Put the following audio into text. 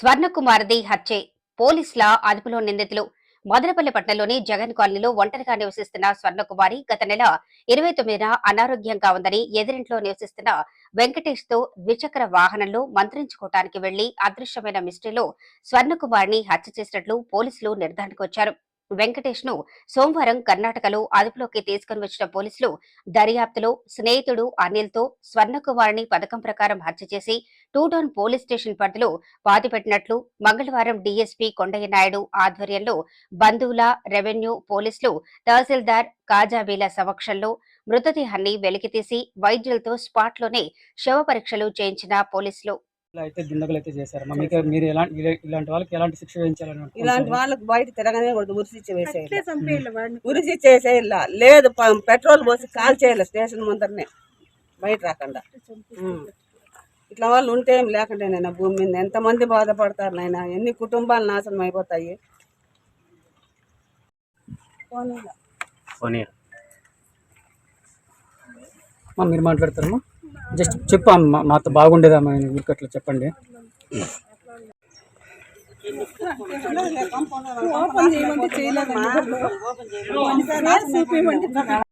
స్వర్ణకుమార్ది హత్యే. పోలీసుల అదుపులో నిందితులు. మదనపల్లి పట్టణంలోని జగన్ కాలనీలో ఒంటరిగా నివసిస్తున్న స్వర్ణకుమారి గత నెల ఇరవై తొమ్మిదిన అనారోగ్యంగా ఉందని ఎదిరింట్లో నివసిస్తున్న వెంకటేష్తో ద్విచక్ర వాహనంలో మంత్రించుకోవటానికి వెళ్ళి అదృశ్యమైన మిస్టరీలో స్వర్ణకుమారిని హత్య చేసినట్లు పోలీసులు నిర్ధారణకు వచ్చారు. వెంకటేష్ను సోమవారం కర్ణాటకలో అదుపులోకి తీసుకుని వచ్చిన పోలీసులు దర్యాప్తులో స్నేహితుడు అనిల్తో స్వర్ణకుమారిని పథకం ప్రకారం హత్య చేసి టూటౌన్ పోలీస్ స్టేషన్ పరిధిలో పాతిపెట్టినట్లు మంగళవారం డీఎస్పీ కొండయ్య నాయుడు ఆధ్వర్యంలో బంధువుల రెవెన్యూ పోలీసులు తహసీల్దార్ కాజాబీల సమక్షంలో మృతదేహాన్ని వెలికితీసి వైద్యులతో స్పాట్లోనే శవ పరీక్షలు చేయించిన పోలీసులు. ఇలా అయితే దుండగులు అయితే చేశారు. మీకు మీరు ఎలాంటి ఇలా- ఇలాంటి వాళ్ళకి ఎలాంటి శిక్ష వేయించాలని ఇలాంటి? వాళ్ళకి బయట తిరగనే కూడదు ఉరిసి వేసేయాలి. ఉరిసి చేసేయాల లేదు పెట్రోల్ పోసి కాల్ చేయాలి స్టేషన్ ముందరనే. బయట రాకుండా. ఇట్లా వాళ్ళు ఉంటే ఏం లేకుండా నాయన భూమి మీద ఎంతమంది బాధపడతారు నాయన ఎన్ని కుటుంబాలు నాశనం అయిపోతాయి? మీరు మాట్లాడతారమ్మా. జస్ట్ చెప్పు అమ్మా మాతో బాగుండేదమ్మా ఊరికి అట్లా చెప్పండి ఓపెన్ చేయమంటే చేయలేదమ్మా.